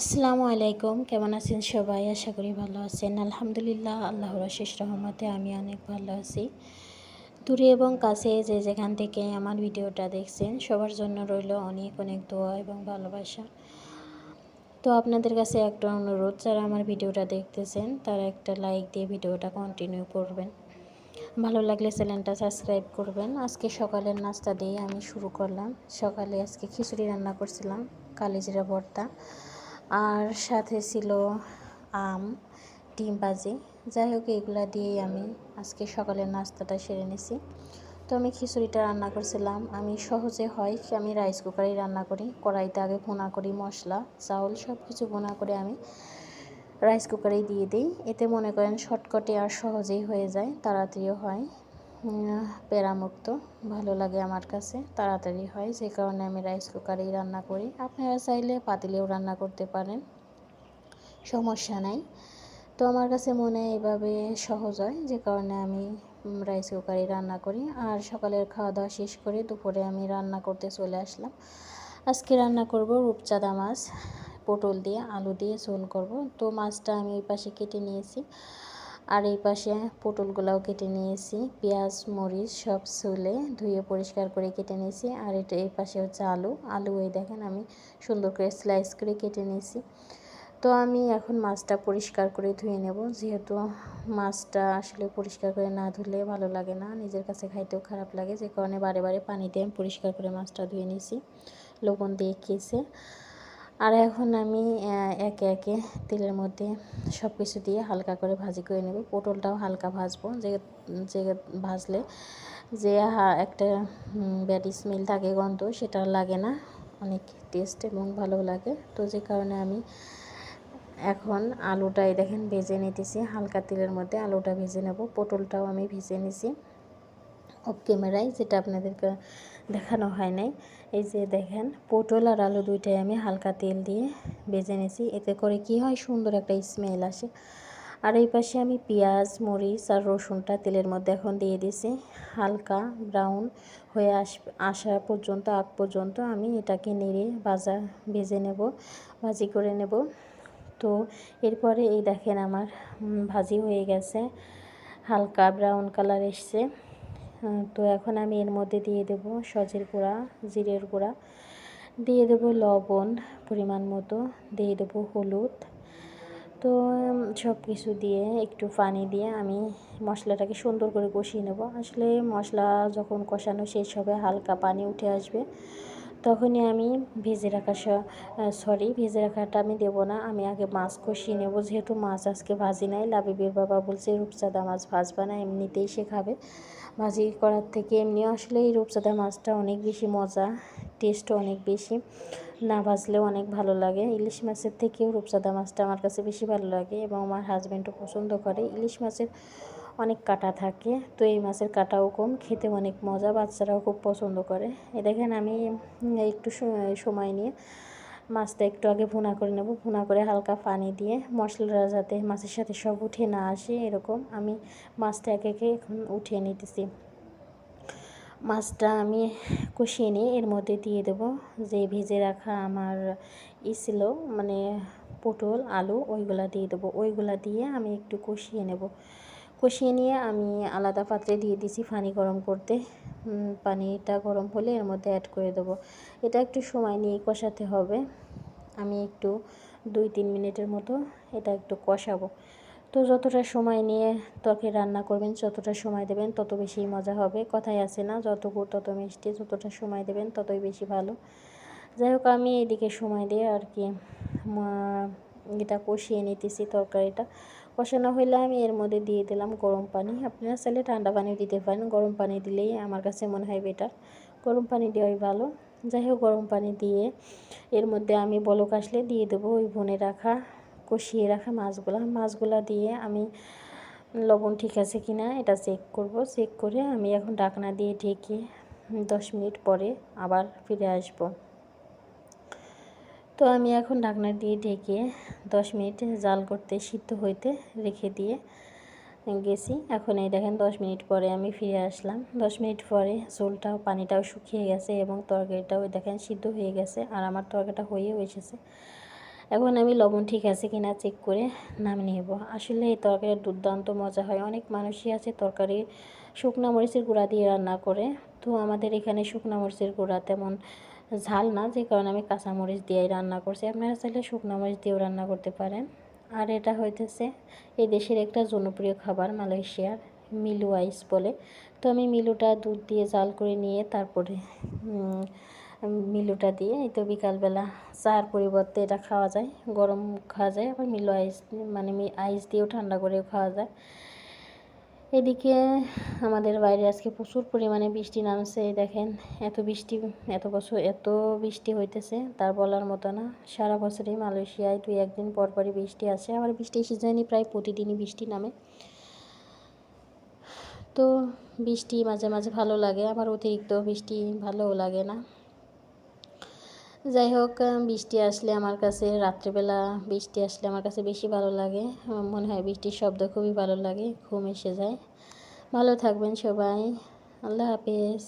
আসসালামু আলাইকুম। কেমন আছেন সবাই? আশা করি ভালো আছেন। আলহামদুলিল্লাহ, আল্লাহর শেষ রহমতে আমি অনেক ভালো আছি। দূরে এবং কাছে যে যেখান থেকে আমার ভিডিওটা দেখছেন, সবার জন্য রইল অনেক অনেক দোয়া এবং ভালোবাসা। তো আপনাদের কাছে একটা অনুরোধ, যারা আমার ভিডিওটা দেখতেছেন, তারা একটা লাইক দিয়ে ভিডিওটা কন্টিনিউ করবেন। ভালো লাগলে চ্যানেলটা সাবস্ক্রাইব করবেন। আজকে সকালের নাস্তা দিয়ে আমি শুরু করলাম। সকালে আজকে খিচুড়ি রান্না করছিলাম, কালিজিরা ভর্তা। আর সাথে ছিল আম, ডিম ভাজি। যাই হোক, এগুলা দিয়েই আমি আজকে সকালের নাস্তাটা সেরে নিছি। তো আমি খিচুড়িটা রান্না করছিলাম। আমি সহজে হয় আমি রাইস কুকারেই রান্না করি, কড়াইতে আগে ভুনা করি মশলা, চাউল সব কিছু ভুনা করে আমি রাইস কুকারেই দিয়ে দিই। এতে মনে করেন শর্টকটে আর সহজেই হয়ে যায়, তাড়াতাড়িও হয়। পেরামুক্ত, ভালো লাগে আমার কাছে, তাড়াতাড়ি হয়, যে কারণে আমি রাইস কুকারেই রান্না করি। আপনারা চাইলে পাতিলেও রান্না করতে পারেন, সমস্যা নাই। তো আমার কাছে মনে এইভাবে সহজ হয়, যে কারণে আমি রাইস কুকারেই রান্না করি। আর সকালের খাওয়া দাওয়া শেষ করে দুপুরে আমি রান্না করতে চলে আসলাম। আজকে রান্না করব রূপচাঁদা মাছ, পটল দিয়ে, আলু দিয়ে ঝোল করব। তো মাছটা আমি ওই পাশে কেটে নিয়েছি। আর এই পাশে পটলগুলাও কেটে নিয়েছি। পেঁয়াজ, মরিচ সব চুলে ধুয়ে পরিষ্কার করে কেটে নিয়েছি। আর এটা এই পাশে হচ্ছে আলু। আলু এই দেখেন আমি সুন্দর করে স্লাইস করে কেটে নিয়েছি। তো আমি এখন মাছটা পরিষ্কার করে ধুয়ে নেব। যেহেতু মাছটা আসলে পরিষ্কার করে না ধুলে ভালো লাগে না, নিজের কাছে খাইতেও খারাপ লাগে। যে কারণে বারে বারে পানিতে আমি পরিষ্কার করে মাছটা ধুয়ে নিয়েছি। লবণ দিয়ে খেয়েছে আর এখন আমি একে একে তেলের মধ্যে সব কিছু দিয়ে হালকা করে ভাজি করে নেব। পটলটাও হালকা ভাজবো, যে যে ভাজলে যে একটা ব্যাড স্মেল থাকে গন্ধ, সেটা লাগে না। অনেক টেস্ট এবং ভালো লাগে। তো যে কারণে আমি এখন আলুটাই দেখেন ভেজে নিতেছি। হালকা তেলের মধ্যে আলুটা ভেজে নেব। পটলটাও আমি ভেজে নিছি। অফ ক্যামেরায়, যেটা আপনাদেরকে দেখানো হয় নাই। এই যে দেখেন, পটল আর আলু দুইটাই আমি হালকা তেল দিয়ে ভেজে নিয়েছি। এতে করে কি হয়, সুন্দর একটা স্মেল আসে। আর এই পাশে আমি পেঁয়াজ, মরিচ আর রসুনটা তেলের মধ্যে এখন দিয়ে দিয়েছি। হালকা ব্রাউন হয়ে আস, আসা পর্যন্ত, আগ পর্যন্ত আমি এটাকে নেড়ে ভাজা, ভেজে নেব, ভাজি করে নেব। তো এরপরে এই দেখেন আমার ভাজি হয়ে গেছে। হালকা ব্রাউন কালার এসছে। তো এখন আমি এর মধ্যে দিয়ে দেব সজের গুঁড়া, জিরের গুঁড়া। দিয়ে দেব লবণ পরিমাণ মতো, দিয়ে দেব হলুদ। তো সব কিছু দিয়ে একটু পানি দিয়ে আমি মশলাটাকে সুন্দর করে কষিয়ে নেব। আসলে মশলা যখন কষানো শেষ হবে, হালকা পানি উঠে আসবে। তখনই আমি ভেজে রাখা সরি ভেজে রাখাটা আমি দেবো না। আমি আগে মাছ কষিয়ে নেব, যেহেতু মাছ আজকে ভাজি নাই। লাবিবের বাবা বলছে, রূপচাঁদা মাছ ভাজবা না, এমনিতেই সে খাবে। ভাজি করার থেকে এমনি আসলে এই রূপচাঁদা মাছটা অনেক বেশি মজা টেস্টও অনেক বেশি। না ভাজলেও অনেক ভালো লাগে। ইলিশ মাছের থেকেও রূপচাঁদা মাছটা আমার কাছে বেশি ভালো লাগে এবং আমার হাজব্যান্ডও পছন্দ করে। ইলিশ মাছের অনেক কাটা থাকে, তো এই মাছের কাটাও কম, খেতে অনেক মজা, বাচ্চারাও খুব পছন্দ করে। এ দেখেন আমি একটু সময় নিয়ে মাছটা একটু আগে ভুনা করে নেব। ভুনা করে হালকা পানি দিয়ে মশলাটা যাতে মাছের সাথে সব উঠে না আসে, এরকম আমি মাছটা একে একে এখন উঠিয়ে নিতেছি। মাছটা আমি কষিয়ে নিয়ে এর মধ্যে দিয়ে দেব। যে ভেজে রাখা আমার ই ছিল মানে পটল, আলু, ওইগুলা দিয়ে দেবো। ওইগুলা দিয়ে আমি একটু কষিয়ে নেব। কষিয়ে নিয়ে আমি আলাদা পাত্রে দিয়ে দিছি পানি গরম করতে। পানিটা গরম হলে এর মধ্যে অ্যাড করে দেবো। এটা একটু সময় নিয়ে কষাতে হবে। আমি একটু দুই তিন মিনিটের মতো এটা একটু কষাবো। তো যতটা সময় নিয়ে ত্বকে রান্না করবেন, যতটা সময় দেবেন, তত বেশি মজা হবে। কথাই আছে না, যত গুড়, তত মিষ্টি, যতটা সময় দেবেন, ততই বেশি ভালো। যাই হোক, আমি এদিকে সময় দিয়ে আর কি এটা কষিয়ে নিতেছি তরকারিটা। কষানো হইলে আমি এর মধ্যে দিয়ে দিলাম গরম পানি। আপনারা চাইলে ঠান্ডা পানি দিতে পারেন। গরম পানি দিলেই আমার কাছে মনে হয় বেটার গরম পানি দেওয়াই ভালো। যাই হোক, গরম পানি দিয়ে এর মধ্যে আমি বলক আসলে দিয়ে দেবো ওই বনে রাখা, কষিয়ে রাখা মাছগুলা। মাছগুলা দিয়ে আমি লবণ ঠিক আছে কি না এটা চেক করব। চেক করে আমি এখন ডাকনা দিয়ে ঢেকে দশ মিনিট পরে আবার ফিরে আসব। তো আমি এখন ঢাকনা দিয়ে ঢেকে দশ মিনিট জাল করতে, সিদ্ধ হইতে রেখে দিয়ে গেছি। এখন এই দেখেন দশ মিনিট পরে আমি ফিরে আসলাম। দশ মিনিট পরে ঝোলটাও পানিটাও শুকিয়ে গেছে এবং তরকারিটাও দেখেন সিদ্ধ হয়ে গেছে আর আমার তরকারিটা হয়েও এসেছে। এখন আমি লবণ ঠিক আছে কিনা চেক করে নামিয়ে নেব। আসলে এই তরকারির দুর্দান্ত মজা হয়। অনেক মানুষই আছে তরকারি শুকনো মরিচের গুঁড়া দিয়ে রান্না করে। তো আমাদের এখানে শুকনো মরিচের গুঁড়া তেমন ঝাল না, যে কারণে আমি কাঁচামরিচ দিয়েই রান্না করছি। আপনারা চাইলে শুকনো মরিচ দিয়েও রান্না করতে পারেন। আর এটা হইতেছে এই দেশের একটা জনপ্রিয় খাবার, মালয়েশিয়ার মিলু আইস বলে। তো আমি মিলুটা দুধ দিয়ে জাল করে নিয়ে তারপরে মিলুটা দিয়ে, এই তো বিকালবেলা চার পরিবর্তে এটা খাওয়া যায়। গরম খাওয়া যায়, আবার মিলু আইস মানে আইস দিয়েও ঠান্ডা করেও খাওয়া যায়। এদিকে আমাদের বাইরে আজকে প্রচুর পরিমাণে বৃষ্টি নামছে দেখেন, এত বৃষ্টি, এত বছর, এত বৃষ্টি হইতেছে, তার বলার মতো না। সারা বছরই মালয়েশিয়ায় দুই একদিন পরপরই বৃষ্টি আসে, আবার বৃষ্টি সিজনে প্রায় প্রতিদিনই বৃষ্টি নামে। তো বৃষ্টি মাঝে মাঝে ভালো লাগে, আবার অতিরিক্ত বৃষ্টি ভালোও লাগে না। যাই হোক বৃষ্টি আসলে আমার কাছে রাত্রেবেলা বৃষ্টি আসলে আমার কাছে বেশি ভালো লাগে। মনে হয় বৃষ্টির শব্দ খুবই ভালো লাগে, ঘুম এসে যায়। ভালো থাকবেন সবাই, আল্লাহ হাফিজ।